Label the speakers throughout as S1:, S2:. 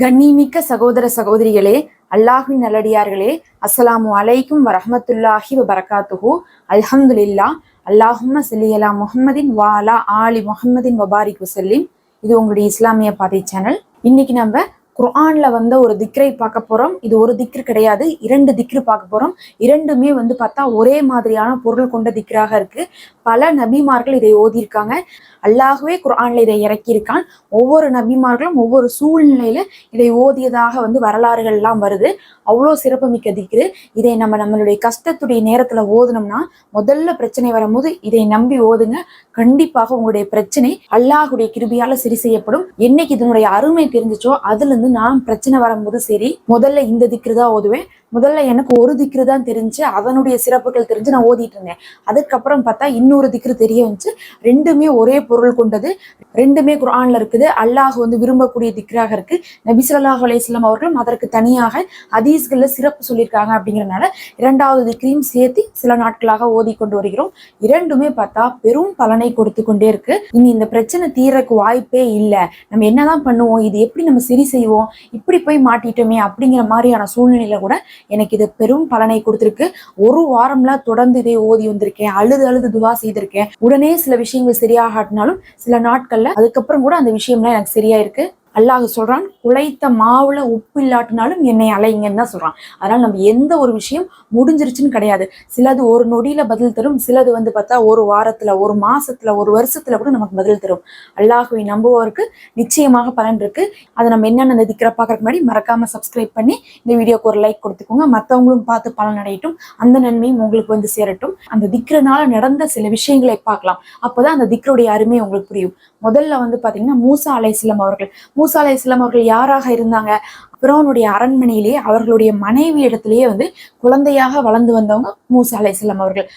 S1: கண்ணிமிக்க சகோதர சகோதரிகளே அல்லாஹின் நல்லடியார்களே அஸ்ஸலாமு அலைக்கும் வரஹ்மத்துல்லாஹி வபரகாத்துஹு. அல்ஹம்துலில்லா அல்லாஹும்ம ஸல்லி அலா முஹம்மதின் ஆலி முஹம்மதின் வபாரிக் வசல்லிம் இது உங்களுடைய இஸ்லாமிய பாதை சேனல். இன்னைக்கு நம்ம குர்ஆன்ல வந்த ஒரு திக்ரை பார்க்க போறோம். இது ஒரு திக்ரு கிடையாது. இரண்டு திக்ரு பார்க்க போறோம். இரண்டுமே வந்து பார்த்தா ஒரே மாதிரியான பொருள் கொண்ட திக்ராக இருக்கு. பல நபிமார்கள் இதை ஓதியிருக்காங்க. அல்லாகவே குர்ஆன்ல இதை இறக்கியிருக்கான். ஒவ்வொரு நபிமார்களும் ஒவ்வொரு சூழ்நிலையில இதை ஓதியதாக வந்து வரலாறுகள் எல்லாம் வருது. அவ்வளோ சிறப்புமிக்க திக்ரு. இதை நம்ம நம்மளுடைய கஷ்டத்துடைய நேரத்துல ஓதுனோம்னா முதல்ல பிரச்சனை வரும்போது இதை நம்பி ஓதுங்க. கண்டிப்பாக உங்களுடைய பிரச்சனை அல்லாஹுடைய கிருபியால சரி செய்யப்படும். என்னைக்கு இதனுடைய அருமை தெரிஞ்சுச்சோ அதுல இருந்து நான் பிரச்சனை வரும்போது சரி முதல்ல இந்த திக்ரு தான் ஓதுவேன். முதல்ல எனக்கு ஒரு திக்ரு தான் தெரிஞ்சு அதனுடைய சிறப்புகள் தெரிஞ்சு நான் ஓதிட்டு இருந்தேன். அதுக்கப்புறம் பார்த்தா இன்னொரு திக்ரு தெரிய வந்துச்சு. ரெண்டுமே ஒரே பொருள் கொண்டது. ரெண்டுமே குர்ஆன்ல இருக்குது. அல்லாஹ் வந்து விரும்பக்கூடிய திக்ராக இருக்கு. நபிசல்லாஹ் அலையம் அவர்களும் அதற்கு தனியாக அதீஸ்கள்ல சிறப்பு சொல்லியிருக்காங்க அப்படிங்கறதுனால இரண்டாவது திக்ரையும் சேர்த்து சில நாட்களாக ஓதி கொண்டு வருகிறோம். இரண்டுமே பார்த்தா பெரும் பலனை கொடுத்து கொண்டே இருக்கு. இனி இந்த பிரச்சனை தீரக்கு வாய்ப்பே இல்லை. நம்ம என்னதான் பண்ணுவோம்? இது எப்படி நம்ம சரி செய்வோம்? இப்படி போய் மாட்டிட்டோமே அப்படிங்கிற மாதிரியான சூழ்நிலையில கூட எனக்கு இது பெரும் பலனை கொடுத்துருக்கு. ஒரு வாரம்லாம் தொடர்ந்து இதை ஓதி வந்திருக்கேன். அழுது அழுது துவா செய்திருக்கேன். உடனே சில விஷயங்கள் சரியாகாட்டினாலும் சில நாட்கள்ல அதுக்கப்புறம் கூட அந்த விஷயம்லாம் எனக்கு சரியா இருக்கு அல்லாஹ் சொல்றான் குழைத்த மாவுல உப்பு இல்லாட்டினாலும் என்னை அலைங்கன்னு தான் சொல்றான். அதனால நம்ம எந்த ஒரு விஷயம் முடிஞ்சிருச்சுன்னு கிடையாது. சிலது ஒரு நொடியில பதில் தரும் சிலது வந்து பார்த்தா ஒரு வாரத்துல ஒரு மாசத்துல ஒரு வருஷத்துல கூட நமக்கு பதில் தரும். அல்லாஹுவை நம்புவோருக்கு நிச்சயமாக பலன் இருக்கு. அதை நம்ம என்னென்ன திக்கிற பார்க்கறதுக்கு முன்னாடி மறக்காம சப்ஸ்கிரைப் பண்ணி இந்த வீடியோக்கு ஒரு லைக் கொடுத்துக்கோங்க. மற்றவங்களும் பார்த்து பலன் அடையட்டும். அந்த நன்மையும் உங்களுக்கு வந்து சேரட்டும். அந்த திக்ரனால நடந்த சில விஷயங்களை பார்க்கலாம். அப்போதான் அந்த திக்கருடைய அருமை உங்களுக்கு புரியும். முதல்ல வந்து பாத்தீங்கன்னா மூசா அலைசிலம் அவர்கள் மூசா இஸ்லாம் அவர்கள் யாராக இருந்தாங்க? பிறவனுடைய அரண்மனையிலேயே அவர்களுடைய மனைவி இடத்திலேயே வந்து குழந்தையாக வளர்ந்து வந்தவங்க மூசா அலைஹிஸ்ஸலாம் அவர்கள்.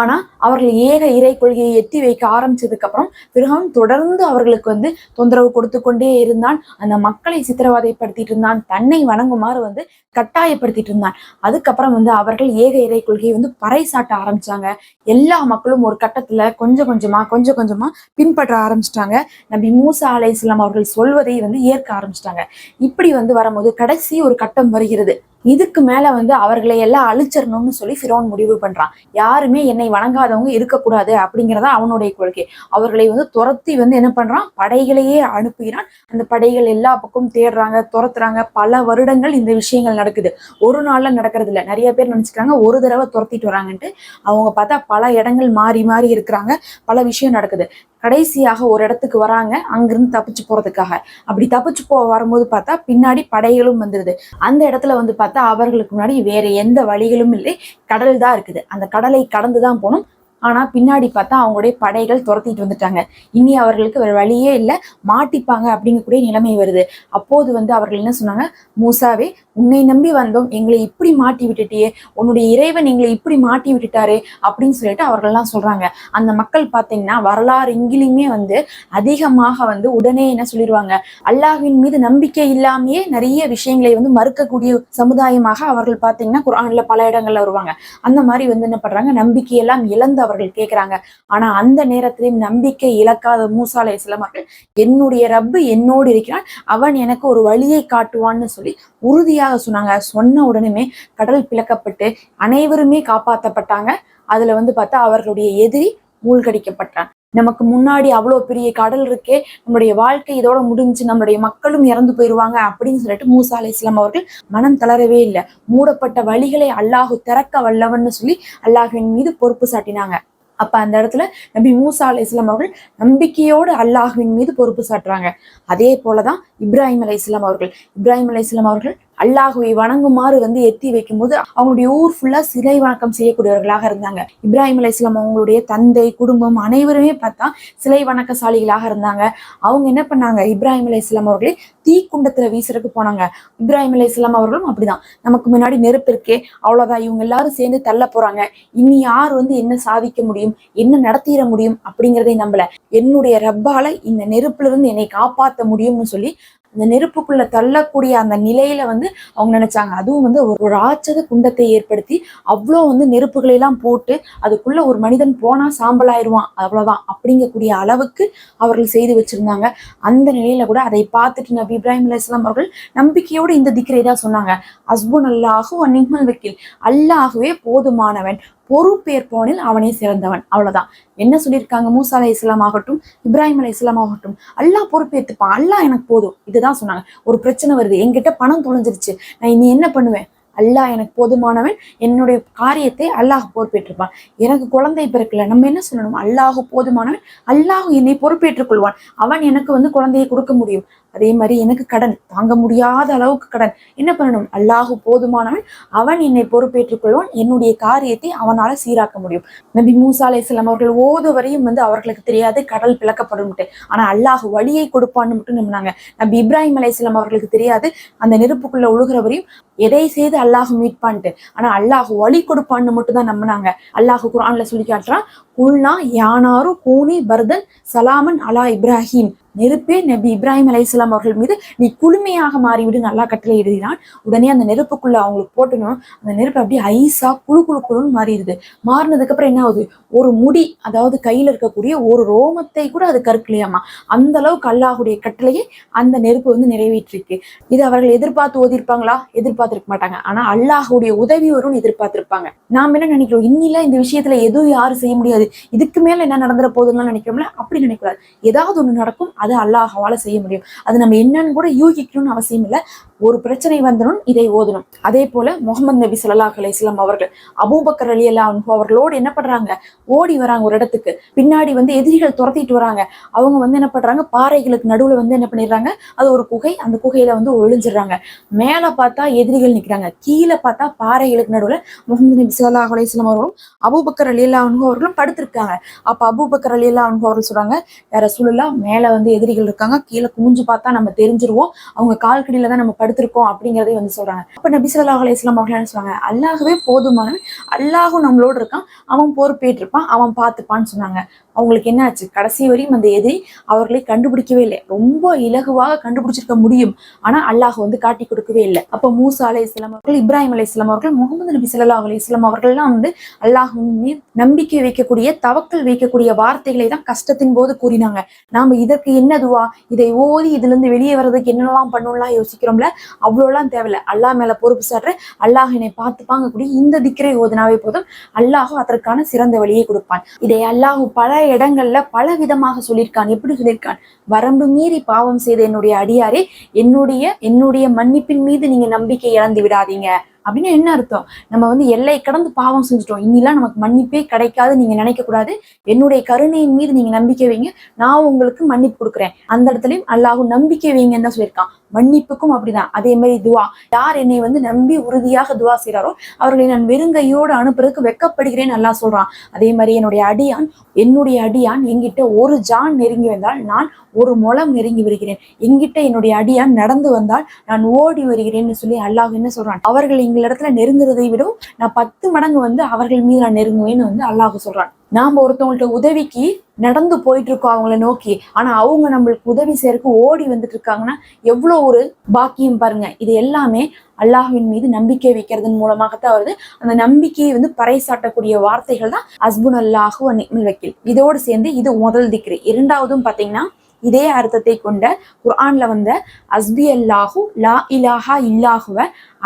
S1: ஆனா அவர்கள் ஏக இறை கொள்கையை எத்தி வைக்க ஆரம்பிச்சதுக்கு அப்புறம் பிறகும் தொடர்ந்து அவர்களுக்கு வந்து தொந்தரவு கொடுத்து கொண்டே இருந்தான். அந்த மக்களை சித்திரவதைப்படுத்திட்டு இருந்தான். தன்னை வணங்குமாறு வந்து கட்டாயப்படுத்திட்டு இருந்தான். அதுக்கப்புறம் வந்து அவர்கள் ஏக இறை கொள்கையை வந்து பறைசாட்ட ஆரம்பிச்சாங்க. எல்லா மக்களும் ஒரு கட்டத்துல கொஞ்சம் கொஞ்சமா கொஞ்சம் கொஞ்சமா பின்பற்ற ஆரம்பிச்சிட்டாங்க. நபி மூசா அலைஹிஸ்ஸலாம் அவர்கள் சொல்வதை வந்து ஏற்க ஆரம்பிச்சிட்டாங்க. இப்படி வந்து வரும்போது கடைசி ஒரு கட்டம் வருகிறது. இதுக்கு மேல வந்து அவர்களை எல்லாம் அழிச்சிடணும்னு சொல்லி ஃபிரோன் முடிவு பண்றான். யாருமே என்னை வணங்காதவங்க இருக்கக்கூடாது அப்படிங்கிறதா அவனுடைய கொள்கை அவர்களை வந்து துரத்தி வந்து என்ன பண்றான்? படைகளையே அனுப்புகிறான். அந்த படைகள் எல்லா பக்கமும் தேடுறாங்க துரத்துறாங்க. பல வருடங்கள் இந்த விஷயங்கள் நடக்குது. ஒரு நாள்ல நடக்கிறது இல்லை நிறைய பேர் நினைச்சுக்கிறாங்க ஒரு தடவை துரத்திட்டு வராங்கன்ட்டு. அவங்க பார்த்தா பல இடங்கள் மாறி மாறி இருக்கிறாங்க. பல விஷயம் நடக்குது. கடைசியாக ஒரு இடத்துக்கு வராங்க அங்கிருந்து தப்பிச்சு போறதுக்காக. அப்படி தப்பிச்சு போ வரும்போது பார்த்தா பின்னாடி படைகளும் வந்துடுது அந்த இடத்துல வந்து பார்த்தா அவர்களுக்கு முன்னாடி வேற எந்த வழிகளும் இல்லை. கடல் தான் இருக்குது. அந்த கடலை கடந்து தான் போகணும். ஆனா பின்னாடி பார்த்தா அவங்களுடைய படைகள் துரத்திட்டு வந்துட்டாங்க. இனி அவர்களுக்கு ஒரு வழியே இல்லை. மாட்டிப்பாங்க அப்படிங்கக்கூடிய நிலைமை வருது. அப்போது வந்து அவர்கள் என்ன சொன்னாங்க? மூசாவே உன்னை நம்பி வந்தோம். எங்களை இப்படி மாட்டி விட்டுட்டியே. உன்னுடைய இறைவன் எங்களை இப்படி மாட்டி விட்டுட்டாரு அப்படின்னு சொல்லிட்டு அவர்கள்லாம் சொல்றாங்க. அந்த மக்கள் பார்த்தீங்கன்னா வரலாறு எங்கிலுமே வந்து அதிகமாக வந்து உடனே என்ன சொல்லிடுவாங்க அல்லாஹின் மீது நம்பிக்கை இல்லாமையே நிறைய விஷயங்களை வந்து மறுக்கக்கூடிய சமுதாயமாக அவர்கள் பார்த்தீங்கன்னா குரான்ல பல இடங்கள்ல வருவாங்க. அந்த மாதிரி வந்து என்ன பண்றாங்க? நம்பிக்கையெல்லாம் இழந்து அவர்கள் கேட்கிறாங்க ஆனா அந்த நேரத்திலையும் நம்பிக்கை இழக்காத மூசாலை அலைஹிஸ்ஸலாம் அவர்கள் என்னுடைய ரப்பு என்னோடு இருக்கிறான் அவன் எனக்கு ஒரு வழியை காட்டுவான்னு சொல்லி உறுதியாக சொன்னாங்க. சொன்ன உடனே கடல் பிளக்கப்பட்டு அனைவருமே காப்பாற்றப்பட்டாங்க அதுல வந்து பார்த்தா அவர்களுடைய எதிரி மூழ்கடிக்கப்பட்டான் நமக்கு முன்னாடி அவ்வளோ பெரிய கடல் இருக்கே நம்மளுடைய வாழ்க்கை இதோட முடிஞ்சு நம்மளுடைய மக்களும் இறந்து போயிடுவாங்க அப்படின்னு சொல்லிட்டு மூசா அலி இஸ்லாம் அவர்கள் மனம் தளரவே இல்லை. மூடப்பட்ட வழிகளை அல்லாஹு திறக்க வல்லவன்னு சொல்லி அல்லாஹுவின் மீது பொறுப்பு சாட்டினாங்க. அப்ப அந்த இடத்துல நபி மூசா அலி இஸ்லாம் அவர்கள் நம்பிக்கையோடு அல்லாஹுவின் மீது பொறுப்பு சாட்டுறாங்க. அதே போலதான் இப்ராஹிம் அலி இஸ்லாம் அவர்கள். இப்ராஹிம் அலி இஸ்லாம் அவர்கள் அல்லாஹுவை வணங்குமாறு வந்து எத்தி வைக்கும்போது அவங்களுடைய ஊர் ஃபுல்லா சிலை வணக்கம் செய்யக்கூடியவர்களாக இருந்தாங்க. இப்ராஹிம் அலி இஸ்லாம் அவங்களுடைய தந்தை குடும்பம் அனைவருமே பார்த்தா சிலை வணக்கசாலிகளாக இருந்தாங்க. அவங்க என்ன பண்ணாங்க? இப்ராஹிம் அலி இஸ்லாம் அவர்களே தீக்குண்டத்துல வீசுறதுக்கு போனாங்க. இப்ராஹிம் அலி இஸ்லாம் அவர்களும் அப்படிதான். நமக்கு முன்னாடி நெருப்பு இருக்கே அவ்வளவுதான். இவங்க எல்லாரும் சேர்ந்து தள்ள போறாங்க. இனி யார் வந்து என்ன சாதிக்க முடியும் என்ன நடத்திட முடியும் அப்படிங்கிறதை நம்பல. என்னுடைய ரப்பால இந்த நெருப்புல இருந்து என்னை காப்பாற்ற முடியும்னு சொல்லி அந்த நெருப்புக்குள்ள தள்ளக்கூடிய அந்த நிலையில வந்து அவங்க நினைச்சாங்க. அதுவும் வந்து ஒரு ராட்சத குண்டத்தை ஏற்படுத்தி அவ்வளோ வந்து நெருப்புகளை எல்லாம் போட்டு அதுக்குள்ள ஒரு மனிதன் போனா சாம்பலாயிருவான் அவ்வளவுதான் அப்படிங்கக்கூடிய அளவுக்கு அவர்கள் செய்து வச்சிருந்தாங்க. அந்த நிலையில கூட அதை பார்த்துட்டு நபி இப்ராஹிம் அலிஸ்லாம் அவர்கள் நம்பிக்கையோடு இந்த திக்கரை தான் சொன்னாங்க. அஸ்புன் அல்லாஹு அந்நிமல் வக்கீல். அல்லாஹுவே போதுமானவன். பொறுப்பேற்பவனில் அவனே சிறந்தவன். அவ்வளவுதான். என்ன சொல்லியிருக்காங்க? மூசா அலை இஸ்லாம் ஆகட்டும் இப்ராஹிம் அலை இஸ்லாம் ஆகட்டும் அல்லாஹ் பொறுப்பேற்றுப்பான் அல்லாஹ் எனக்கு போதும். இதுதான் சொன்னாங்க. ஒரு பிரச்சனை வருது. என்கிட்ட பணம் தொலைஞ்சிருச்சு. நான் இனி என்ன பண்ணுவேன்? அல்லாஹ் எனக்கு போதுமானவன். என்னுடைய காரியத்தை அல்லாஹ் பொறுப்பேற்றிருப்பான். எனக்கு குழந்தை பிறக்கல. நம்ம என்ன சொல்லணும்? அல்லாஹ் போதுமானவன். அல்லாஹ் என்னை பொறுப்பேற்றுக் கொள்வான். அவன் எனக்கு வந்து குழந்தையை கொடுக்க முடியும். அதே மாதிரி எனக்கு கடன் தாங்க முடியாத அளவுக்கு கடன். என்ன பண்ணணும்? அல்லாஹு போதுமானவன் அவன் என்னை பொறுப்பேற்றுக் கொள்வான் என்னுடைய காரியத்தை அவனால சீராக்க முடியும். நபி மூசா அலைஹிஸ்ஸலாம் அவர்கள் ஓது வரையும் வந்து அவர்களுக்கு தெரியாது கடல் பிளக்கப்படும் ஆனா அல்லாஹ் வழியை கொடுப்பான்னு மட்டும் நம்பினாங்க. நபி இப்ராஹிம் அலைஹிஸ்ஸலாம் அவர்களுக்கு தெரியாது அந்த நெருப்புக்குள்ள ஒழுகிற வரையும் எதை செய்து அல்லாஹ் மீட்பான்ட்டு. ஆனா அல்லாஹ் வழி கொடுப்பான்னு மட்டும் தான் நம்பினாங்க. அல்லாஹ் குரான்ல சொல்லி காட்டுறான் குல்னா யானாரு கூனி பர்தன் சலாமன் அலா இப்ராஹிம். நெருப்பே நபி இப்ராஹிம் அலையாம் அவர்கள் மீது நீ குளுமையாக மாறிவிடு நல்லா கட்டளை எழுதினான். உடனே அந்த நெருப்புக்குள்ள அவங்களுக்கு போட்டணும் அந்த நெருப்பு அப்படியே ஐஸா குழு குழு குழுன்னு மாறிடுது. மாறினதுக்கு அப்புறம் என்ன ஆகுது? ஒரு முடி அதாவது கையில இருக்கக்கூடிய ஒரு ரோமத்தை கூட அது கற்கலையாமா அந்த அளவுக்கு அல்லாஹுடைய கட்டளையை அந்த நெருப்பு வந்து நிறைவேற்றிருக்கு. இது அவர்கள் எதிர்பார்த்து ஓதிருப்பாங்களா எதிர்பார்த்திருக்க மாட்டாங்க. ஆனா அல்லாஹுடைய உதவி வரும்னு எதிர்பார்த்திருப்பாங்க. நாம என்ன நினைக்கிறோம்? இன்னில இந்த விஷயத்துல எதுவும் யாரும் செய்ய முடியாது. இதுக்கு மேல என்ன நடந்துற போதுன்னு நினைக்கிறோம்ல? அப்படி நினைக்கூடாது ஏதாவது ஒண்ணு நடக்கும் அது அல்லாஹாவால் செய்ய முடியும். அது நம்ம என்னன்னு கூட யூகிக்கணும்னு அவசியம் இல்லை ஒரு பிரச்சனை வந்தனும் இதை ஓதணும். அதே போல முகமது நபி ஸல்லல்லாஹு அலிஸ்லாம் அவர்கள் அபூபக்கர் அலி அல்லா அவர்களோடு என்ன பண்றாங்க? ஓடி வராங்க ஒரு இடத்துக்கு. பின்னாடி வந்து எதிரிகள் துரத்திட்டு வராங்க. அவங்க வந்து என்ன பண்றாங்க? பாறைகளுக்கு நடுவுல வந்து என்ன பண்ணிடுறாங்க? அது ஒரு குகை. அந்த குகையில வந்து ஒழிஞ்சிடுறாங்க மேல பார்த்தா எதிரிகள் நிக்கிறாங்க. கீழே பார்த்தா பாறைகளுக்கு நடுவுல முகமது நபி ஸல்லல்லாஹு அலிஸ்லாம் அவர்களும் அபூபக்கர் அலி அல்லா அவர்களும் படுத்திருக்காங்க. அப்ப அபூபக்கர் அலி அல்லா அவர்கள் சொல்றாங்க யார சூழலா மேல வந்து எதிரிகள் இருக்காங்க. கீழே குமிஞ்சு பார்த்தா நம்ம தெரிஞ்சிருவோம். அவங்க கால்கடியில தான் நம்ம படுத்திருக்கோம் அப்படிங்கறதை வந்து சொல்றாங்க. அப்ப நபி ஸல்லல்லாஹு அலி இஸ்லாம் அவர்கள் என்ன சொல்றாங்க அல்லாஹ்வே போதுமானவன் அல்லாஹும் நம்மளோட இருக்கான் அவன் பொறுப்பேற்றிருப்பான் அவன் பார்த்துப்பான்னு சொன்னாங்க. அவங்களுக்கு என்ன ஆச்சு கடைசி வரையும் அந்த எதிரி அவர்களை கண்டுபிடிக்கவே இல்லை. ரொம்ப இலகுவாக கண்டுபிடிச்சிருக்க முடியும். ஆனா அல்லாஹ் வந்து காட்டி கொடுக்கவே இல்லை. அப்ப மூசா அலை இஸ்லாம் அவர்கள் இப்ராஹிம் அலை இஸ்லாம் அவர்கள் முகமது நபி ஸல்லல்லாஹு அலி இஸ்லாம் அவர்கள்லாம் வந்து அல்லாஹ் மீது நம்பிக்கை வைக்கக்கூடிய தவக்கல் வைக்கக்கூடிய வார்த்தைகளை தான் கஷ்டத்தின் போது கூறினாங்க. நாம இதற்கு என்னதுவா இதை ஓதி இதுல இருந்து வெளியே வர்றதுக்கு என்னெல்லாம் பண்ணணும்லாம் யோசிக்கிறோம்ல அவ்வளோலாம் தேவையில்ல. அல்லாஹ் மேல பொறுப்பு சாட்டுற அல்லாஹ் என்னை பார்த்துப்பாங்க கூடிய இந்த திக்கரை ஓதுனாவே போதும். அல்லாஹ் அதற்கான சிறந்த வழியை கொடுப்பான். இதை அல்லாஹ் பல இடங்கள்ல பல விதமாக சொல்லியிருக்கான். எப்படி சொல்லியிருக்கான்? வரம்பு மீறி பாவம் செய்த என்னுடைய அடியாரே என்னுடைய என்னுடைய மன்னிப்பின் மீது நீங்க நம்பிக்கை இழந்து விடாதீங்க. அப்படின்னு என்ன அர்த்தம்? நம்ம வந்து எல்லை கடந்து பாவம் செஞ்சுட்டோம். இனிலாம் நமக்கு மன்னிப்பே கிடைக்காது நீங்க நினைக்க கூடாது. என்னுடைய கருணையின் மீது நீங்க நம்பிக்கை வைங்க. நான் உங்களுக்கு மன்னிப்பு கொடுக்குறேன். அந்த இடத்துலயும் அல்லாஹும் நம்பிக்கை வைங்கன்னு தான் சொல்லியிருக்கான். மன்னிப்புக்கும் அப்படிதான். அதே மாதிரி துவா. யார் என்னை வந்து நம்பி உறுதியாக துவா செய்கிறாரோ அவர்களை நான் வெறுங்கையோடு அனுப்புறதுக்கு வெக்கப்படுகிறேன் நல்லா சொல்றான். அதே மாதிரி என்னுடைய அடியான் என்னுடைய அடியான் என்கிட்ட ஒரு ஜான் நெருங்கி வந்தால் நான் ஒரு முளம் நெருங்கி வருகிறேன். என்கிட்ட என்னுடைய அடியான் நடந்து வந்தால் நான் ஓடி வருகிறேன்னு சொல்லி அல்லாஹ் என்ன சொல்றான்? அவர்கள் எங்களிடத்துல நெருங்குறதை விடவும் நான் பத்து மடங்கு வந்து அவர்கள் மீது நான் நெருங்குவேன்னு வந்து அல்லாஹ் சொல்றான். நாம ஒருத்தவங்கள்ட்ட உதவிக்கு நடந்து போயிட்டு இருக்கோம் அவங்கள நோக்கி. ஆனா அவங்க நம்மளுக்கு உதவி செய்யறதுக்கு ஓடி வந்துட்டு இருக்காங்கன்னா எவ்வளவு ஒரு பாக்கியம் பாருங்க. இது எல்லாமே அல்லாஹுவின் மீது நம்பிக்கை வைக்கிறதன் மூலமாகத்தான் வருது. அந்த நம்பிக்கையை வந்து பறைசாட்டக்கூடிய வார்த்தைகள் தான் அஸ்புன் அல்லாஹு நிமல் வக்கீல். இதோடு சேர்ந்து இது முதல் திக்ரு. இரண்டாவதும் பாத்தீங்கன்னா இதே அர்த்தத்தை கொண்ட குர்ஆன்ல வந்த அஸ்பி அல்லாஹு லா இலாஹா இல்லாஹுவ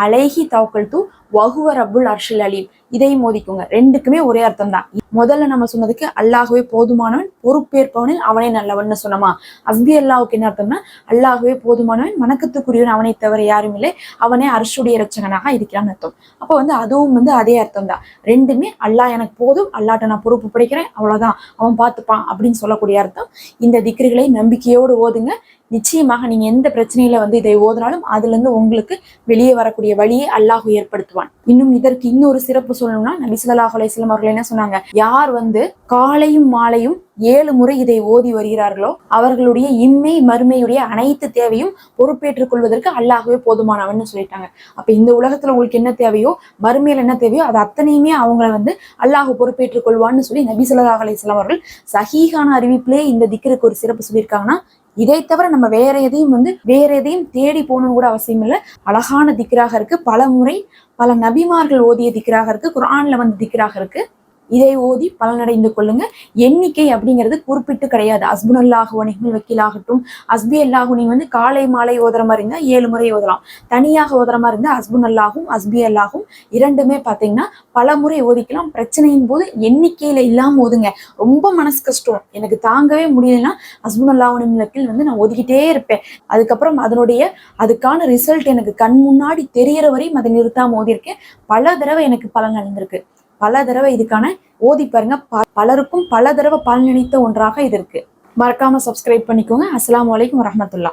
S1: அலைஹி தவக்கல் தூ வஹுவ ரப்புல் அர்ஷில் அலீம். இதை மோதிக்குங்க. ரெண்டுக்குமே ஒரே அர்த்தம் தான் முதல்ல நம்ம சொன்னதுக்கு அல்லாகவே போதுமானவன் பொறுப்பேற்பவனில் அவனே நல்லவன் சொன்னமா? அஸ்பி அல்லாவுக்கு என்ன அர்த்தம்னா அல்லாகவே போதுமானவன் வணக்கத்துக்குரியவன் அவனை தவிர யாரும் இல்லை. அவனே அரசுடைய ரச்சகனாக இருக்கிறான்னு அர்த்தம். அப்போ வந்து அதுவும் வந்து அதே அர்த்தம் தான் ரெண்டுமே அல்லாஹ் எனக்கு போதும் அல்லாட்ட நான் பொறுப்பு படைக்கிறேன் அவ்வளவுதான். அவன் பார்த்துப்பான் அப்படின்னு சொல்லக்கூடிய அர்த்தம். இந்த திக்ரிகளை நம்பிக்கையோடு ஓதுங்க. நிச்சயமாக நீங்க எந்த பிரச்சனையில வந்து இதை ஓதினாலும் அதுல இருந்து உங்களுக்கு வெளியே வரக்கூடிய வழியை அல்லாஹ் ஏற்படுத்துவான். இன்னும் இதற்கு இன்னொரு சிறப்பு சொல்லணும்னா நபி ஸல்லல்லாஹு அலைஹி அவர்கள் என்ன சொன்னாங்க? யார் வந்து காலையும் மாலையும் ஏழு முறை இதை ஓதி வருகிறார்களோ அவர்களுடைய இம்மை மறுமையுடைய அனைத்து தேவையும் பொறுப்பேற்றுக் கொள்வதற்கு அல்லாகவே போதுமானவன்னு சொல்லிட்டாங்க. அப்ப இந்த உலகத்துல உங்களுக்கு என்ன தேவையோ மறுமையில என்ன தேவையோ அது அத்தனையுமே அவங்களை வந்து அல்லாஹ் பொறுப்பேற்றுக் கொள்வான்னு சொல்லி நபி சொல்லாஹ் அலைஹி அவர்கள் சஹீகான அறிவிப்பிலே இந்த திக்கருக்கு ஒரு சிறப்பு சொல்லியிருக்காங்கன்னா இதை தவிர நம்ம வேற எதையும் வந்து வேற எதையும் தேடி போகணும்னு கூட அவசியம் இல்லை. அழகான திக்ராக இருக்கு. பல முறை பல நபிமார்கள் ஓதிய திக்ராக இருக்கு. குரான்ல வந்து திக்ராக இருக்கு. இதை ஓதி பலனடைந்து கொள்ளுங்க. எண்ணிக்கை அப்படிங்கிறது குறிப்பிட்டு கிடையாது. அஸ்புன் அல்லாஹு நிஹ்மல் வக்கீலாகட்டும் அஸ்பி அல்லாஹு வந்து காலை மாலை ஓதுற மாதிரி இருந்தால் ஏழு முறை ஓதலாம். தனியாக ஓதுற மாதிரி இருந்தால் அஸ்புன் அல்லாஹும் அஸ்பி அல்லாஹும் இரண்டுமே பார்த்தீங்கன்னா பல முறை ஓதிக்கலாம். பிரச்சனையின் போது எண்ணிக்கையில் இல்லாமல் ஓதுங்க. ரொம்ப மனசு கஷ்டம். எனக்கு தாங்கவே முடியலன்னா அஸ்புன் அல்லாஹு வக்கீல் வந்து நான் ஒதுக்கிட்டே இருப்பேன். அதுக்கப்புறம் அதனுடைய அதுக்கான ரிசல்ட் எனக்கு கண் முன்னாடி தெரியிற வரையும் அதை நிறுத்தாமல் ஓதியிருக்கேன். பல தடவை எனக்கு பலன் நடந்திருக்கு பல தடவை இதுக்கான ஓதி பாருங்க. பலருக்கும் பல தடவை பலன் நினைத்த ஒன்றாக இது இருக்கு. மறக்காம சப்ஸ்கிரைப் பண்ணிக்கோங்க. அஸ்லாம் வலைக்கும் வரமத்துல்லா